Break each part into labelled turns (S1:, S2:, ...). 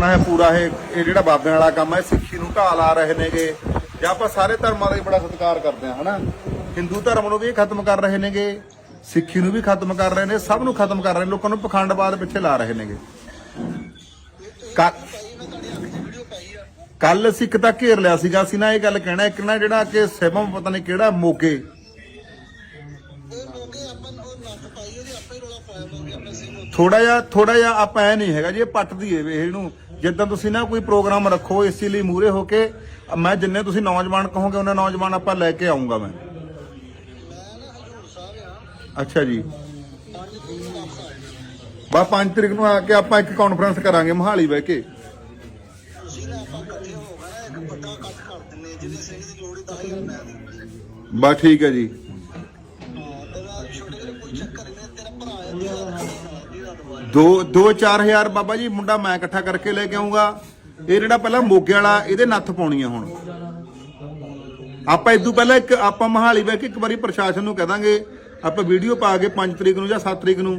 S1: ਆਪਣਾ ਇਹ ਪੂਰਾ ਇਹ ਇਹ ਜਿਹੜਾ ਬਾਬਿਆਂ ਵਾਲਾ ਕੰਮ ਹੈ ਸਿੱਖੀ ਨੂੰ ਢਾਹ ਲਾ ਰਹੇ ਨੇਗੇ। ਜਾਂ ਆਪਾਂ ਸਾਰੇ ਧਰਮਾਂ ਦਾ ਹੀ ਬੜਾ ਸਤਿਕਾਰ ਕਰਦੇ ਹਾਂ, ਹਨਾ? ਹਿੰਦੂ ਧਰਮ ਨੂੰ ਵੀ ਇਹ ਖਤਮ ਕਰ ਰਹੇ ਨੇਗੇ, ਸਿੱਖੀ ਨੂੰ ਵੀ ਖਤਮ ਕਰ ਰਹੇ ਨੇ, ਸਭ ਨੂੰ ਖਤਮ ਕਰ ਰਹੇ ਨੇ, ਲੋਕਾਂ ਨੂੰ ਪਖੰਡਵਾਦ ਪਿੱਛੇ ਲਾ ਰਹੇ ਨੇਗੇ। ਕੱਲ ਅਸੀਂ ਇੱਕ ਤਾਂ ਘੇਰ ਲਿਆ ਸੀਗਾ, ਅਸੀਂ ਨਾ ਇਹ ਗੱਲ ਕਹਿਣਾ, ਇੱਕ ਨਾ ਜਿਹੜਾ ਕਿ ਸਿਵਮ ਪਤਾ ਨਹੀਂ ਕਿਹੜਾ ਮੋਗੇ। ਥੋੜਾ ਜਿਹਾ ਥੋੜਾ ਜਿਹਾ ਆਪਾਂ ਐ ਨਹੀਂ ਹੈਗਾ ਜੀ, ਇਹ ਪੱਟ ਦਈਏ ਵੀ ਇਹਨੂੰ ਜਿੱਦਾਂ ਤੁਸੀਂ ਨਾ ਕੋਈ ਪ੍ਰੋਗਰਾਮ ਰੱਖੋ ਇਸੇ ਲਈ ਮੂਰੇ ਹੋ ਕੇ, ਮੈਂ ਜਿੰਨੇ ਤੁਸੀਂ ਨੌਜਵਾਨ ਕਹੋਗੇ, ਉਹਨਾਂ ਨੌਜਵਾਨ ਆਪਾਂ ਲੈ ਕੇ ਆਉਂਗਾ ਮੈਂ। ਅੱਛਾ ਜੀ। ਬਾ 5 ਤਰੀਕ ਨੂੰ ਆ ਕੇ ਆਪਾਂ ਇੱਕ ਕਾਨਫਰੰਸ ਕਰਾਂਗੇ, ਮਹਾਲੀ ਬਹਿ ਕੇ। ਬਾ ਠੀਕ ਹੈ ਜੀ। ਦੋ 2-4000 ਬਾਬਾ ਜੀ ਮੁੰਡਾ ਮੈਂ ਇਕੱਠਾ ਕਰਕੇ ਲੈ ਕੇ ਆਉਂਗਾ। ਇਹ ਜਿਹੜਾ ਪਹਿਲਾਂ ਮੋਗੇ ਵਾਲਾ ਇਹਦੇ ਨੱਥ ਪਾਉਣੀ ਆ ਹੁਣ। ਆਪਾਂ ਇਦੋਂ ਪਹਿਲਾਂ ਇੱਕ ਆਪਾਂ ਮਹਾਲੀ ਬਹਿ ਕੇ ਇੱਕ ਵਾਰੀ ਪ੍ਰਸ਼ਾਸਨ ਨੂੰ ਕਹਿ ਦਾਂਗੇ ਆਪਾਂ ਵੀਡੀਓ ਪਾ ਕੇ 5 ਤਰੀਕ ਨੂੰ ਜਾਂ 7 ਤਰੀਕ ਨੂੰ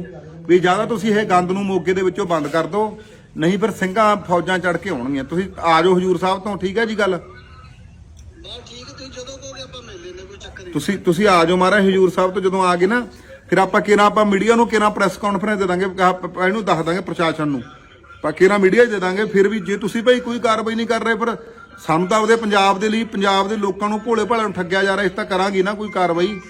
S1: ਵੀ ਜ਼ਿਆਦਾ ਤੁਸੀਂ ਇਹ ਗੰਦ ਨੂੰ ਮੋਗੇ ਦੇ ਵਿੱਚੋਂ ਬੰਦ ਕਰ ਦਿਓ ਨਹੀਂ ਫਿਰ ਸਿੰਘਾਂ ਫੌਜਾਂ ਚੜ ਕੇ ਆਉਣਗੀਆਂ। ਤੁਸੀਂ ਆ ਜਾਓ ਹਜੂਰ ਸਾਹਿਬ ਤੋਂ ਠੀਕ ਹੈ ਜੀ ਗੱਲ? ਤੁਸੀਂ ਤੁਸੀਂ ਆ ਜਾਓ ਮਹਾਰਾਜ ਹਜੂਰ ਸਾਹਿਬ ਤੋਂ ਜਦੋਂ ਆ ਗਏ ਨਾ ਫਿਰ ਆਪਾਂ ਕਿਹੜਾ ਆਪਾਂ ਮੀਡੀਆ ਨੂੰ ਕਿਹੜਾ ਪ੍ਰੈਸ ਕਾਨਫਰੰਸ ਦੇ ਦਾਂਗੇ ਇਹਨੂੰ ਦੱਸ ਦਾਂਗੇ ਪ੍ਰਸ਼ਾਸਨ ਨੂੰ। ਆਪਾਂ ਕਿਹੜਾ ਮੀਡੀਆ ਦੇ ਦਾਂਗੇ, ਫਿਰ ਵੀ ਜੇ ਤੁਸੀਂ ਭਾਈ ਕੋਈ ਕਾਰਵਾਈ ਨਹੀਂ ਕਰ ਰਹੇ, ਫਿਰ ਸਾਨੂੰ ਤਾਂ ਆਪਦੇ ਪੰਜਾਬ ਦੇ ਲਈ, ਪੰਜਾਬ ਦੇ ਲੋਕਾਂ ਨੂੰ ਭੋਲੇ ਭਾਲੇ ਨੂੰ ਠੱਗਿਆ ਜਾ ਰਿਹਾ, ਇਸ ਤਾਂ ਕਰਾਂਗੇ ਨਾ ਕੋਈ ਕਾਰਵਾਈ।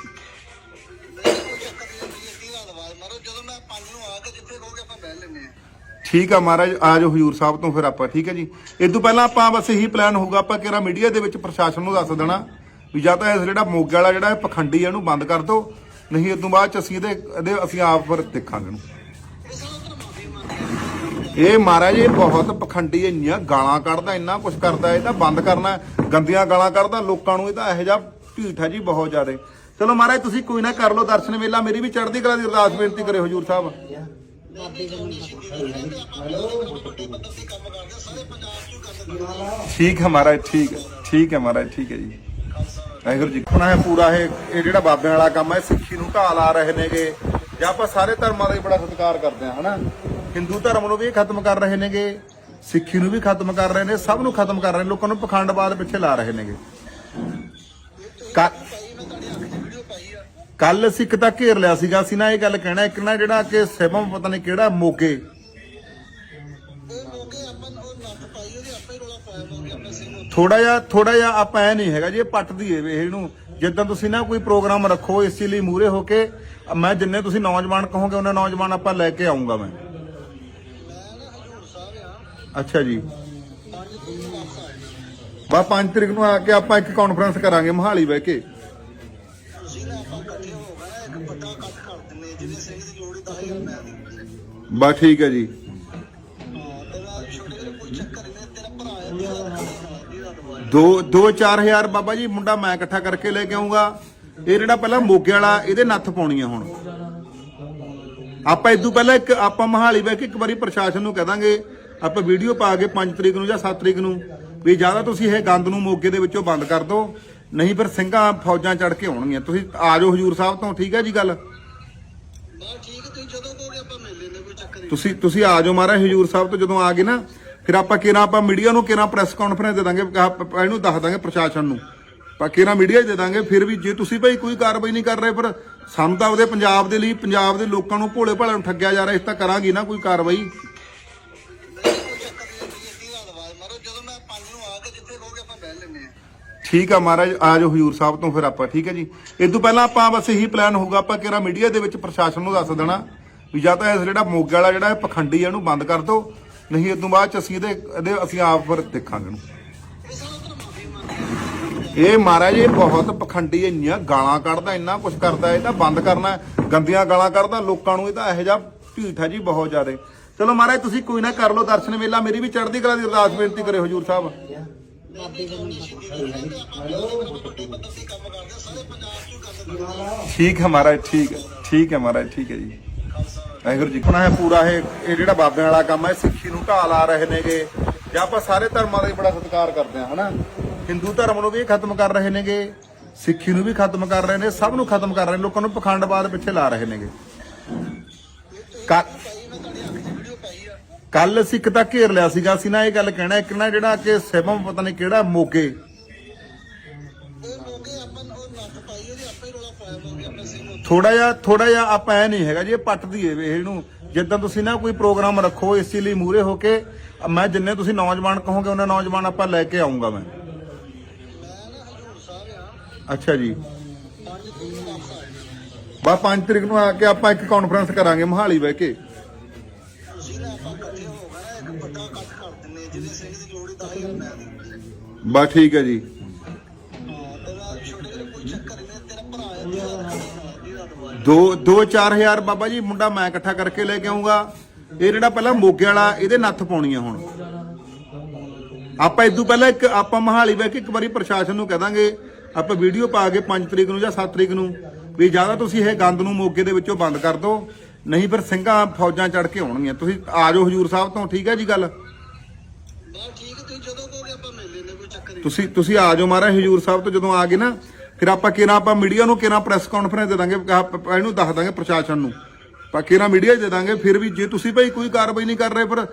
S1: ਠੀਕ ਆ ਮਹਾਰਾਜ, ਆ ਜਾਓ ਹਜੂਰ ਸਾਹਿਬ ਤੋਂ ਫਿਰ ਆਪਾਂ, ਠੀਕ ਹੈ ਜੀ। ਇਸ ਤੋਂ ਪਹਿਲਾਂ ਆਪਾਂ ਬਸ ਇਹੀ ਪਲਾਨ ਹੋਊਗਾ, ਆਪਾਂ ਕਿਹੜਾ ਮੀਡੀਆ ਦੇ ਵਿੱਚ ਪ੍ਰਸ਼ਾਸਨ ਨੂੰ ਦੱਸ ਦੇਣਾ, ਵੀ ਜਾਂ ਤਾਂ ਇਸ ਜਿਹੜਾ ਮੋਗੇ ਵਾਲਾ ਜਿਹੜਾ ਪਖੰਡੀ ਇਹਨੂੰ ਬੰਦ ਕਰ ਦਿਓ। ਨਹੀਂ ਇਸ ਬਾਅਦ ਚ ਅਸੀਂ ਇਹਦੇ ਇਹਦੇ, ਅਸੀਂ ਆਪ ਫਿਰ ਦੇਖਾਂਗੇ ਇਹਨੂੰ। ਇਹ ਮਹਾਰਾਜ, ਇਹ ਬਹੁਤ ਪਖੰਡੀ ਇੰਨੀਆਂ ਗਾਲਾਂ ਕੱਢਦਾ, ਇੰਨਾ ਕੁਝ ਕਰਦਾ, ਇਹ ਤਾਂ ਬੰਦ ਕਰਨਾ, ਗੰਦੀਆਂ ਗਾਲਾਂ ਕੱਢਦਾ, ਲੋਕਾਂ ਨੂੰ ਇਹ ਤਾਂ ਇਹੋ ਜਿਹਾ ਢੀਠਾ ਜੀ ਬਹੁਤ ਜ਼ਿਆਦੇ। ਚਲੋ ਮਹਾਰਾਜ, ਤੁਸੀਂ ਕੋਈ ਨਾ ਕਰ ਲਓ ਦਰਸ਼ਨ ਵੇਲਾ, ਮੇਰੀ ਵੀ ਚੜ੍ਹਦੀ ਕਲਾ ਦੀ ਅਰਦਾਸ ਬੇਨਤੀ ਕਰੇ ਹਜੂਰ ਸਾਹਿਬ। ਠੀਕ ਹੈ ਮਹਾਰਾਜ, ਠੀਕ ਹੈ ਠੀਕ ਹੈ ਮਹਾਰਾਜ, ਠੀਕ ਹੈ ਜੀ। ਵਾਹਿਗੁਰੂ ਜੀ ਆਪਣਾ ਇਹ ਪੂਰਾ ਇਹ ਇਹ ਜਿਹੜਾ ਬਾਬਿਆਂ ਵਾਲਾ ਕੰਮ ਹੈ ਸਿੱਖੀ ਨੂੰ ਢਾਹ ਲਾ ਰਹੇ ਨੇਗੇ। ਜਾਂ ਆਪਾਂ ਸਾਰੇ ਧਰਮਾਂ ਦਾ ਹੀ ਬੜਾ ਸਤਿਕਾਰ ਕਰਦੇ ਹਾਂ, ਹਨਾ? ਹਿੰਦੂ ਧਰਮ ਨੂੰ ਵੀ ਖਤਮ ਕਰ ਰਹੇ ਨੇਗੇ, ਸਿੱਖੀ ਨੂੰ ਵੀ ਖਤਮ ਕਰ ਰਹੇ ਨੇ, ਸਭ ਨੂੰ ਖਤਮ ਕਰ ਰਹੇ ਨੇ, ਲੋਕਾਂ ਨੂੰ ਪਖੰਡਵਾਦ ਪਿੱਛੇ ਲਾ ਰਹੇ ਨੇਗੇ। ਕੱਲ ਅਸੀਂ ਇੱਕ ਤਾਂ ਘੇਰ ਲਿਆ ਸੀਗਾ, ਅਸੀਂ ਨਾ ਇਹ ਗੱਲ ਕਹਿਣਾ, ਇੱਕ ਨਾ ਜਿਹੜਾ ਕਿ ਸਿਵਮ ਪਤਾ ਨਹੀਂ ਕਿਹੜਾ ਮੋਗੇ ਥੋੜਾ ਜਿਹਾ ਥੋੜਾ ਜਿਹਾ ਆਪਾਂ ਐ ਨਹੀਂ ਹੈਗਾ ਜੀ, ਇਹ ਪੱਟ ਦਈਏ ਵੀ ਇਹਨੂੰ। ਜਿੱਦਾਂ ਤੁਸੀਂ ਨਾ ਕੋਈ ਪ੍ਰੋਗਰਾਮ ਰੱਖੋ, ਇਸੇ ਲਈ ਮੂਰੇ ਹੋ ਕੇ, ਮੈਂ ਜਿੰਨੇ ਤੁਸੀਂ ਨੌਜਵਾਨ ਕਹੋਗੇ, ਉਹਨਾਂ ਨੌਜਵਾਨ ਆਪਾਂ ਲੈ ਕੇ ਆਉਂਗਾ ਮੈਂ। ਅੱਛਾ ਜੀ। ਬਾ 5 ਤਰੀਕ ਨੂੰ ਆ ਕੇ ਆਪਾਂ ਇੱਕ ਕਾਨਫਰੰਸ ਕਰਾਂਗੇ, ਮਹਾਲੀ ਬਹਿ ਕੇ। ਬਾ ਠੀਕ ਹੈ ਜੀ। ਦੋ 2-4000 ਬਾਬਾ ਜੀ ਮੁੰਡਾ ਮੈਂ ਇਕੱਠਾ ਕਰਕੇ ਲੈ ਕੇ ਆਉਂਗਾ। ਇਹ ਜਿਹੜਾ ਪਹਿਲਾਂ ਮੋਗੇ ਵਾਲਾ ਇਹਦੇ ਨੱਥ ਪਾਉਣੀ ਆ ਹੁਣ। ਆਪਾਂ ਇਦੋਂ ਪਹਿਲਾਂ ਇੱਕ ਆਪਾਂ ਮਹਾਲੀ ਬਹਿ ਕੇ ਇੱਕ ਵਾਰੀ ਪ੍ਰਸ਼ਾਸਨ ਨੂੰ ਕਹਿ ਦਾਂਗੇ ਆਪਾਂ ਵੀਡੀਓ ਪਾ ਕੇ 5 ਤਰੀਕ ਨੂੰ ਜਾਂ 7 ਤਰੀਕ ਨੂੰ ਵੀ ਜ਼ਿਆਦਾ ਤੁਸੀਂ ਇਹ ਗੰਦ ਨੂੰ ਮੋਗੇ ਦੇ ਵਿੱਚੋਂ ਬੰਦ ਕਰ ਦਿਓ ਨਹੀਂ ਫਿਰ ਸਿੰਘਾਂ ਫੌਜਾਂ ਚੜ ਕੇ ਆਉਣਗੀਆਂ। ਤੁਸੀਂ ਆ ਜਾਓ ਹਜੂਰ ਸਾਹਿਬ ਤੋਂ ਠੀਕ ਹੈ ਜੀ ਗੱਲ? ਤੁਸੀਂ ਤੁਸੀਂ ਆ ਜਾਓ ਮਹਾਰਾਜ ਹਜੂਰ ਸਾਹਿਬ ਤੋਂ ਜਦੋਂ ਆ ਗਏ ਨਾ ਫਿਰ ਆਪਾਂ ਕਿਹੜਾ ਆਪਾਂ ਮੀਡੀਆ ਨੂੰ ਕਿਹੜਾ ਪ੍ਰੈਸ ਕਾਨਫਰੰਸ ਦੇ ਦਾਂਗੇ ਇਹਨੂੰ ਦੱਸ ਦਾਂਗੇ ਪ੍ਰਸ਼ਾਸਨ ਨੂੰ। ਆਪਾਂ ਕਿਹੜਾ ਮੀਡੀਆ ਦੇ ਦਾਂਗੇ, ਫਿਰ ਵੀ ਜੇ ਤੁਸੀਂ ਭਾਈ ਕੋਈ ਕਾਰਵਾਈ ਨਹੀਂ ਕਰ ਰਹੇ ਫਿਰ ਸਾਨੂੰ ਤਾਂ ਆਪਦੇ ਪੰਜਾਬ ਦੇ ਲਈ, ਪੰਜਾਬ ਦੇ ਲੋਕਾਂ ਨੂੰ ਭੋਲੇ ਭਾਲੇ ਨੂੰ ਠੱਗਿਆ ਜਾ ਰਿਹਾ, ਇਸ ਤਾਂ ਕਰਾਂਗੇ ਨਾ ਕੋਈ ਕਾਰਵਾਈ। ਠੀਕ ਆ ਮਹਾਰਾਜ, ਆ ਜਾਓ ਹਜੂਰ ਸਾਹਿਬ ਤੋਂ ਫਿਰ ਆਪਾਂ, ਠੀਕ ਹੈ ਜੀ। ਇਸ ਤੋਂ ਪਹਿਲਾਂ ਆਪਾਂ ਬਸ ਇਹੀ ਪਲਾਨ ਹੋਊਗਾ, ਆਪਾਂ ਕਿਹੜਾ ਮੀਡੀਆ ਦੇ ਵਿੱਚ ਪ੍ਰਸ਼ਾਸਨ ਨੂੰ ਦੱਸ ਦੇਣਾ, ਵੀ ਜਾਂ ਤਾਂ ਇਸ ਜਿਹੜਾ ਮੋਗੇ ਵਾਲਾ ਜਿਹੜਾ ਪਖੰਡੀ ਆ, ਇਹਨੂੰ ਬੰਦ ਕਰ ਦਿਓ। ਨਹੀਂ, ਇਸ ਤੋਂ ਬਾਅਦ ਚ ਅਸੀਂ ਇਹਦੇ ਇਹਦੇ, ਅਸੀਂ ਆਪ ਫਿਰ ਦੇਖਾਂਗੇ ਇਹਨੂੰ। ਇਹ ਮਹਾਰਾਜ, ਇਹ ਬਹੁਤ ਪਖੰਡੀ ਇੰਨੀਆਂ ਗਾਲਾਂ ਕੱਢਦਾ, ਇੰਨਾ ਕੁਝ ਕਰਦਾ, ਇਹ ਤਾਂ ਬੰਦ ਕਰਨਾ ਗੰਦੀਆਂ ਗਾਲਾਂ ਕੱਢਦਾ, ਲੋਕਾਂ ਨੂੰ ਇਹ ਤਾਂ ਇਹੋ ਜਿਹਾ ਢੀਠਾ ਜੀ ਬਹੁਤ ਜ਼ਿਆਦਾ। ਚਲੋ ਮਹਾਰਾਜ, ਤੁਸੀਂ ਕੋਈ ਨਾ ਕਰ ਲਓ ਦਰਸ਼ਨ ਮੇਲਾ, ਮੇਰੀ ਵੀ ਚੜ੍ਹਦੀ ਕਲਾ ਦੀ ਅਰਦਾਸ ਬੇਨਤੀ ਕਰੇ ਹਜੂਰ ਸਾਹਿਬ। ਠੀਕ ਹੈ ਮਹਾਰਾਜ, ਠੀਕ ਹੈ ਠੀਕ ਹੈ ਮਹਾਰਾਜ, ਠੀਕ ਹੈ ਜੀ। ਵਾਹਿਗੁਰੂ ਜੀ ਆਪਣਾ ਇਹ ਪੂਰਾ ਇਹ ਇਹ ਜਿਹੜਾ ਬਾਬਿਆਂ ਵਾਲਾ ਕੰਮ ਹੈ ਸਿੱਖੀ ਨੂੰ ਢਾਹ ਲਾ ਰਹੇ ਨੇਗੇ। ਜਾਂ ਆਪਾਂ ਸਾਰੇ ਧਰਮਾਂ ਦਾ ਹੀ ਬੜਾ ਸਤਿਕਾਰ ਕਰਦੇ ਹਾਂ, ਹਨਾ? ਹਿੰਦੂ ਧਰਮ ਨੂੰ ਵੀ ਖਤਮ ਕਰ ਰਹੇ ਨੇਗੇ, ਸਿੱਖੀ ਨੂੰ ਵੀ ਖਤਮ ਕਰ ਰਹੇ ਨੇ, ਸਭ ਨੂੰ ਖਤਮ ਕਰ ਰਹੇ ਨੇ, ਲੋਕਾਂ ਨੂੰ ਪਖੰਡਵਾਦ ਪਿੱਛੇ ਲਾ ਰਹੇ ਨੇਗੇ। ਕੱਲ ਸਿੱਖ ਤਾਂ ਘੇਰ ਲਿਆ ਸੀਗਾ, ਅਸੀਂ ਨਾ ਇਹ ਗੱਲ ਕਹਿਣਾ, ਇੱਕ ਨਾ ਜਿਹੜਾ ਕਿ ਸਿਵਮ ਪਤਾ ਨਹੀਂ ਕਿਹੜਾ ਮੋਗੇ ਥੋੜਾ ਜਿਹਾ ਥੋੜਾ ਜਿਹਾ ਆਪਾਂ ਐ ਨਹੀਂ ਹੈਗਾ ਜੀ, ਇਹ ਪੱਟ ਦੀਏ ਵੇ ਇਹਨੂੰ ਜਿੱਦਾਂ ਤੁਸੀਂ ਨਾ ਕੋਈ ਪ੍ਰੋਗਰਾਮ ਰੱਖੋ ਇਸ ਲਈ ਮੂਰੇ ਹੋ ਕੇ, ਮੈਂ ਜਿੰਨੇ ਤੁਸੀਂ ਨੌਜਵਾਨ ਕਹੋਗੇ, ਉਹਨਾਂ ਨੌਜਵਾਨ ਆਪਾਂ ਲੈ ਕੇ ਆਉਂਗਾ ਮੈਂ। ਅੱਛਾ ਜੀ।
S2: ਪੰਜ ਤਰੀਕ ਨੂੰ ਆ
S1: ਬਾ 5 ਤਰੀਕ ਨੂੰ ਆ ਕੇ ਆਪਾਂ ਇੱਕ ਕਾਨਫਰੰਸ ਕਰਾਂਗੇ, ਮਹਾਲੀ ਬਹਿ ਕੇ।
S2: ਤੁਸੀਂ ਨਾ ਆਪਾਂ ਇਕੱਠੇ ਹੋ ਗਏ ਨਾ ਇੱਕ ਵੱਡਾ ਇਕੱਠ ਕਰ ਦਿੰਨੇ ਜਿਹਦੇ ਸਿੰਘ ਦੀ ਲੋੜ ਹੀ 10000 ਮੈਂ ਦੇ
S1: ਬਾ ਠੀਕ ਹੈ ਜੀ। ਦੋ ਦੋ 4000 ਬਾਬਾ ਜੀ, ਮੁੰਡਾ ਮੈਂ ਇਕੱਠਾ ਕਰਕੇ ਲੈ ਕੇ ਆਉਂਗਾ। ਇਹ ਜਿਹੜਾ ਪਹਿਲਾਂ ਮੋਗੇ ਵਾਲਾ, ਇਹਦੇ ਨੱਥ ਪਾਉਣੀ ਆ ਹੁਣ। ਆਪਾਂ ਇਦੋਂ ਪਹਿਲਾਂ ਇੱਕ, ਆਪਾਂ ਮਹਾਲੀ ਬਹਿ ਕੇ ਇੱਕ ਵਾਰੀ ਪ੍ਰਸ਼ਾਸਨ ਨੂੰ ਕਹਿ ਦਾਂਗੇ, ਆਪਾਂ ਵੀਡੀਓ ਪਾ ਕੇ 5 ਤਰੀਕ ਨੂੰ ਜਾਂ 7 ਤਰੀਕ ਨੂੰ, ਵੀ ਜ਼ਿਆਦਾ ਤੁਸੀਂ ਇਹ ਗੰਦ ਨੂੰ ਮੋਗੇ ਦੇ ਵਿੱਚੋਂ ਬੰਦ ਕਰ ਦਿਓ, ਨਹੀਂ ਫਿਰ ਸਿੰਘਾਂ ਫੌਜਾਂ ਚੜ ਕੇ ਆਉਣਗੀਆਂ। ਤੁਸੀਂ ਆ ਜਾਓ ਹਜੂਰ ਸਾਹਿਬ ਤੋਂ, ਠੀਕ ਹੈ ਜੀ ਗੱਲ?
S2: ਬਸ ਠੀਕ, ਤੁਸੀਂ ਜਦੋਂ
S1: ਤੁਸੀਂ ਤੁਸੀਂ ਆ ਜਾਓ ਮਹਾਰਾਜ, ਹਜੂਰ ਸਾਹਿਬ ਤੋਂ ਜਦੋਂ ਆ ਗਏ ਨਾ, ਫਿਰ ਆਪਾਂ ਕਿਹਨਾਂ, ਆਪਾਂ ਮੀਡੀਆ ਨੂੰ ਕਿਹਨਾਂ ਪ੍ਰੈਸ ਕਾਨਫਰੰਸ ਦੇ ਦਾਂਗੇ ਆਪਾਂ ਇਹਨੂੰ ਦੱਸ ਦਾਂਗੇ ਪ੍ਰਸ਼ਾਸਨ ਨੂੰ। ਆਪਾਂ ਕਿਹਨਾਂ ਮੀਡੀਆ ਦੇ ਦਾਂਗੇ, ਫਿਰ ਵੀ ਜੇ ਤੁਸੀਂ ਭਾਈ ਕੋਈ ਕਾਰਵਾਈ ਨਹੀਂ ਕਰ ਰਹੇ, ਫਿਰ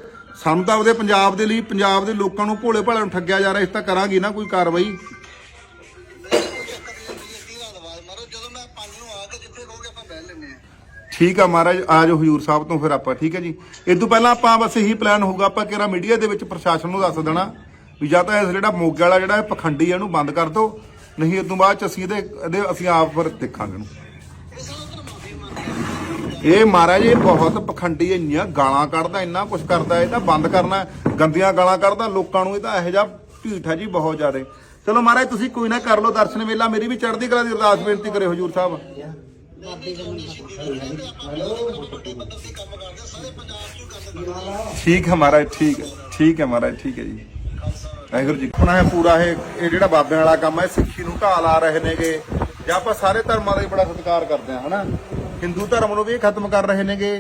S1: ਸਾਨੂੰ ਤਾਂ ਉਹਦੇ ਪੰਜਾਬ ਦੇ ਲਈ, ਪੰਜਾਬ ਦੇ ਲੋਕਾਂ ਨੂੰ ਭੋਲੇ ਭਾਲੇ ਨੂੰ ਠੱਗਿਆ ਜਾ ਰਿਹਾ, ਇਸ ਤਾਂ ਕਰਾਂਗੇ ਨਾ ਕੋਈ ਕਾਰਵਾਈ। ਠੀਕ ਆ ਮਹਾਰਾਜ, ਆ ਜਾਓ ਹਜੂਰ ਸਾਹਿਬ ਤੋਂ ਫਿਰ ਆਪਾਂ, ਠੀਕ ਹੈ ਜੀ। ਇਸ ਤੋਂ ਪਹਿਲਾਂ ਆਪਾਂ ਬਸ ਇਹੀ ਪਲਾਨ ਹੋਊਗਾ, ਆਪਾਂ ਕਿਹੜਾ ਮੀਡੀਆ ਦੇ ਵਿੱਚ ਪ੍ਰਸ਼ਾਸਨ ਨੂੰ ਦੱਸ ਦੇਣਾ। ਵੀ ਜਾਂ ਤਾਂ ਇਸ ਜਿਹੜਾ ਮੋਗੇ ਵਾਲਾ ਜਿਹੜਾ ਇਹ ਪਖੰਡੀ ਆ, ਇਹਨੂੰ ਬੰਦ ਕਰ ਦਿਓ। ਨਹੀਂ, ਇਸ ਤੋਂ ਬਾਅਦ ਚ ਅਸੀਂ ਇਹਦੇ ਇਹਦੇ, ਅਸੀਂ ਆਪ ਫਿਰ ਦੇਖਾਂਗੇ ਇਹਨੂੰ।
S2: ਇਹ
S1: ਮਹਾਰਾਜ, ਇਹ ਬਹੁਤ ਪਖੰਡੀ ਇੰਨੀਆਂ ਗਾਲਾਂ ਕੱਢਦਾ, ਇੰਨਾ ਕੁਝ ਕਰਦਾ, ਇਹ ਤਾਂ ਬੰਦ ਕਰਨਾ ਗੰਦੀਆਂ ਗਾਲਾਂ ਕੱਢਦਾ, ਲੋਕਾਂ ਨੂੰ ਇਹ ਤਾਂ ਇਹੋ ਜਿਹਾ ਢੀਠਾ ਜੀ ਬਹੁਤ ਜ਼ਿਆਦਾ। ਚਲੋ ਮਹਾਰਾਜ, ਤੁਸੀਂ ਕੋਈ ਨਾ ਕਰ ਲਓ ਦਰਸ਼ਨ ਵੇਲਾ ਮੇਰੀ ਵੀ ਚੜ੍ਹਦੀ ਕਲਾ ਦੀ ਅਰਦਾਸ ਬੇਨਤੀ ਕਰਿਓ ਹਜੂਰ ਸਾਹਿਬ। ਠੀਕ ਹੈ ਮਹਾਰਾਜ, ਠੀਕ ਹੈ। ਠੀਕ ਹੈ ਮਹਾਰਾਜ, ਠੀਕ ਹੈ ਜੀ। ਵਾਹਿਗੁਰੂ ਜੀ ਆਪਣਾ ਇਹ ਪੂਰਾ ਇਹ ਇਹ ਜਿਹੜਾ ਬਾਬਿਆਂ ਵਾਲਾ ਕੰਮ ਹੈ, ਸਿੱਖੀ ਨੂੰ ਢਾਲ ਆ ਰਹੇ ਨੇਗੇ। ਜਾਂ ਆਪਾਂ ਸਾਰੇ ਧਰਮਾਂ ਦਾ ਹੀ ਬੜਾ ਸਤਿਕਾਰ ਕਰਦੇ ਹਾਂ, ਹਨਾ? ਹਿੰਦੂ ਧਰਮ ਨੂੰ ਵੀ ਖਤਮ ਕਰ ਰਹੇ ਨੇਗੇ,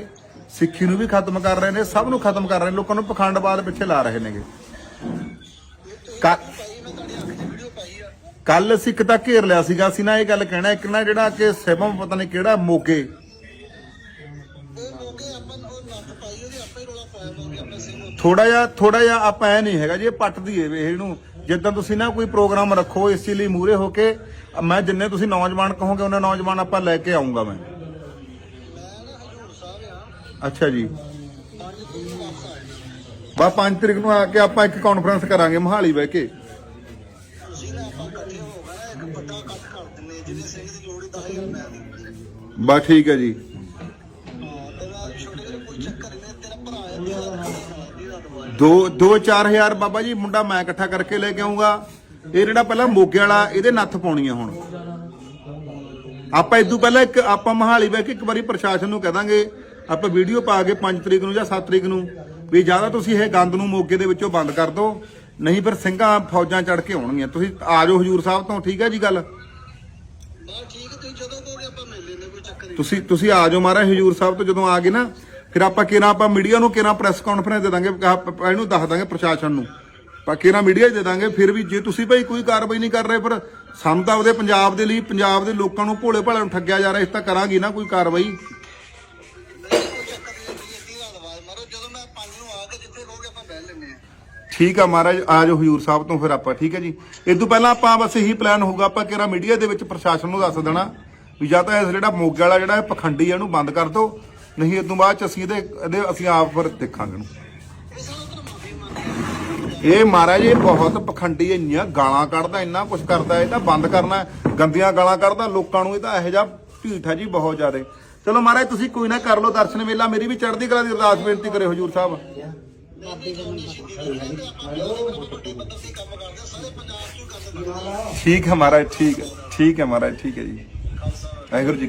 S1: ਸਿੱਖੀ ਨੂੰ ਵੀ ਖਤਮ ਕਰ ਰਹੇ ਨੇ, ਸਭ ਨੂੰ ਖਤਮ ਕਰ ਰਹੇ ਨੇ, ਲੋਕਾਂ ਨੂੰ ਪਖੰਡਵਾਦ ਪਿੱਛੇ ਲਾ ਰਹੇ ਨੇਗੇ। ਕੱਲ
S2: ਭਾਈ ਮੈਂ
S1: ਸਿੱਖ ਤਾਂ ਘੇਰ ਲਿਆ ਸੀਗਾ, ਅਸੀਂ ਨਾ ਇਹ ਗੱਲ ਕਹਿਣਾ, ਇੱਕ ਨਾ ਜਿਹੜਾ ਕਿ ਸਿਵਮ ਪਤਾ ਨਹੀਂ ਕਿਹੜਾ ਮੋਗੇ
S2: ਉਹ ਮੋਗੇ ਆਪਾਂ ਉਹ ਨੱਥ ਪਾਈ ਉਹਦੀ ਆਪੇ ਹੀ ਰੋਲਾ ਪਾਇਆ ਮੋਗੇ ਆਪਣੇ ਸਿੰਘ ਨੂੰ
S1: ਥੋੜਾ ਜਿਹਾ ਥੋੜਾ ਜਿਹਾ ਆਪਾਂ ਐ ਨਹੀਂ ਹੈਗਾ ਜੀ, ਇਹ ਪੱਟ ਦੀਏ ਵੇ ਇਹਨੂੰ। ਜਿੱਦਾਂ ਤੁਸੀਂ ਨਾ ਕੋਈ ਪ੍ਰੋਗਰਾਮ ਰੱਖੋ, ਇਸੇ ਲਈ ਮੂਰੇ ਹੋ ਕੇ, ਮੈਂ ਜਿੰਨੇ ਤੁਸੀਂ ਨੌਜਵਾਨ ਕਹੋਗੇ, ਉਹਨਾਂ ਨੌਜਵਾਨ ਆਪਾਂ ਲੈ ਕੇ ਆਉਂਗਾ ਮੈਂ। ਅੱਛਾ ਜੀ।
S2: ਪੰਜ ਤਰੀਕ ਨੂੰ ਆ
S1: ਬਾ 5 ਤਰੀਕ ਨੂੰ ਆ ਕੇ ਆਪਾਂ ਇੱਕ ਕਾਨਫਰੰਸ ਕਰਾਂਗੇ, ਮਹਾਲੀ ਬਹਿ ਕੇ।
S2: ਤੁਸੀਂ ਨਾ ਆਪਾਂ ਇਕੱਠੇ ਹੋ ਗਏ ਨਾ ਇੱਕ ਵੱਡਾ ਇਕੱਠ ਕਰ ਦਿੰਨੇ ਜਿਹਦੇ ਸਿੰਘ ਦੀ ਲੋੜ ਹੀ 10000 ਮੈਂ ਦੇ
S1: ਬਾ ਠੀਕ ਹੈ ਜੀ
S2: ਤੇਰਾ ਛੋਟੇ ਜਿਹੇ ਕੋਈ ਚੱਕਰ ਨਹੀਂ ਤੇਰਾ ਭਰਾ ਹੈ।
S1: ਦੋ ਦੋ 4000 ਬਾਬਾ ਜੀ ਮੁੰਡਾ ਮੈਂ ਇਕੱਠਾ ਕਰਕੇ ਲੈ ਕੇ ਆਉਂਗਾ ਇਹ ਜਿਹੜਾ ਪਹਿਲਾਂ ਮੋਗੇ ਵਾਲਾ ਇਹਦੇ ਨੱਥ ਪਾਉਣੀ ਆ ਹੁਣ। ਆਪਾਂ ਇਦੋਂ ਪਹਿਲਾਂ ਇੱਕ ਆਪਾਂ ਮਹਾਲੀ ਕੇ ਇੱਕ ਵਾਰੀ ਪ੍ਰਸ਼ਾਸਨ ਨੂੰ ਕਹਿ ਦਾਂਗੇ ਆਪਾਂ ਵੀਡੀਓ ਪਾ ਕੇ 5 ਤਰੀਕ ਨੂੰ ਜਾਂ 7 ਤਰੀਕ ਨੂੰ ਵੀ ਜ਼ਿਆਦਾ ਤੁਸੀਂ ਇਹ ਗੰਦ ਨੂੰ ਮੋਗੇ ਦੇ ਵਿੱਚੋਂ ਬੰਦ ਕਰ ਦਿਓ ਨਹੀਂ ਫਿਰ ਸਿੰਘਾਂ ਫੌਜਾਂ ਚੜ ਕੇ ਆਉਣਗੀਆਂ। ਤੁਸੀਂ ਆ ਜਾਓ ਹਜੂਰ ਸਾਹਿਬ ਤੋਂ ਠੀਕ ਹੈ ਜੀ ਗੱਲ?
S2: ਕਹੋਗੇ
S1: ਤੁਸੀਂ ਤੁਸੀਂ ਆ ਜਾਓ ਮਹਾਰਾਜ ਹਜੂਰ ਸਾਹਿਬ ਤੋਂ ਜਦੋਂ ਆ ਗਏ ਨਾ ਫਿਰ ਆਪਾਂ ਕਿਹਨਾਂ, ਆਪਾਂ ਮੀਡੀਆ ਨੂੰ ਕਿਹਨਾਂ ਪ੍ਰੈਸ ਕਾਨਫਰੰਸ ਦੇ ਦਾਂਗੇ ਇਹਨੂੰ ਦੱਸ ਦਾਂਗੇ ਪ੍ਰਸ਼ਾਸਨ ਨੂੰ। ਆਪਾਂ ਕਿਹਨਾਂ ਮੀਡੀਆ 'ਚ ਦੇ ਦਾਂਗੇ, ਫਿਰ ਵੀ ਜੇ ਤੁਸੀਂ ਭਾਈ ਕੋਈ ਕਾਰਵਾਈ ਨਹੀਂ ਕਰ ਰਹੇ, ਫਿਰ ਸਾਨੂੰ ਤਾਂ ਉਹਦੇ ਪੰਜਾਬ ਦੇ ਲਈ, ਪੰਜਾਬ ਦੇ ਲੋਕਾਂ ਨੂੰ ਭੋਲੇ ਭਾਲੇ ਨੂੰ ਠੱਗਿਆ ਜਾ ਰਿਹਾ, ਇਸ ਤਾਂ ਕਰਾਂਗੇ ਨਾ ਕੋਈ ਕਾਰਵਾਈ। ਠੀਕ ਆ ਮਹਾਰਾਜ, ਆ ਜਾਓ ਹਜੂਰ ਸਾਹਿਬ ਤੋਂ ਫਿਰ ਆਪਾਂ, ਠੀਕ ਹੈ ਜੀ। ਇਸ ਤੋਂ ਪਹਿਲਾਂ ਆਪਾਂ ਬਸ ਇਹੀ ਪਲਾਨ ਹੋਊਗਾ, ਆਪਾਂ ਕਿਹੜਾ ਮੀਡੀਆ ਦੇ ਵਿੱਚ ਪ੍ਰਸ਼ਾਸਨ ਨੂੰ ਦੱਸ ਦੇਣਾ, ਵੀ ਜਾਂ ਤਾਂ ਇਸ ਜਿਹੜਾ ਮੋਗੇ ਵਾਲਾ ਜਿਹੜਾ ਪਖੰਡੀ ਆ, ਇਹਨੂੰ ਬੰਦ ਕਰ ਦਿਓ। ਨਹੀਂ, ਇਸ ਤੋਂ ਬਾਅਦ ਚ ਅਸੀਂ ਇਹਦੇ ਇਹਦੇ, ਅਸੀਂ ਆਪ ਫਿਰ ਦੇਖਾਂਗੇ ਇਹਨੂੰ।
S2: ਇਹ
S1: ਮਹਾਰਾਜ, ਇਹ ਬਹੁਤ ਪਖੰਡੀ ਇੰਨੀਆਂ ਗਾਲਾਂ ਕੱਢਦਾ, ਇੰਨਾ ਕੁਝ ਕਰਦਾ, ਇਹ ਤਾਂ ਬੰਦ ਕਰਨਾ ਗੰਦੀਆਂ ਗਾਲਾਂ ਕੱਢਦਾ, ਲੋਕਾਂ ਨੂੰ ਇਹ ਤਾਂ ਇਹੋ ਜਿਹਾ ਢੀਠਾ ਜੀ ਬਹੁਤ ਜ਼ਿਆਦਾ। ਚਲੋ ਮਹਾਰਾਜ, ਤੁਸੀਂ ਕੋਈ ਨਾ ਕਰ ਲਓ ਦਰਸ਼ਨ ਮੇਲਾ, ਮੇਰੀ ਵੀ ਚੜ੍ਹਦੀ ਕਲਾ ਦੀ ਅਰਦਾਸ ਬੇਨਤੀ ਕਰੇ ਹਜੂਰ ਸਾਹਿਬ। ਠੀਕ ਹੈ ਮਹਾਰਾਜ, ਠੀਕ ਹੈ ਠੀਕ ਹੈ ਮਹਾਰਾਜ, ਠੀਕ ਹੈ ਜੀ। ਵਾਹਿਗੁਰੂ ਜੀ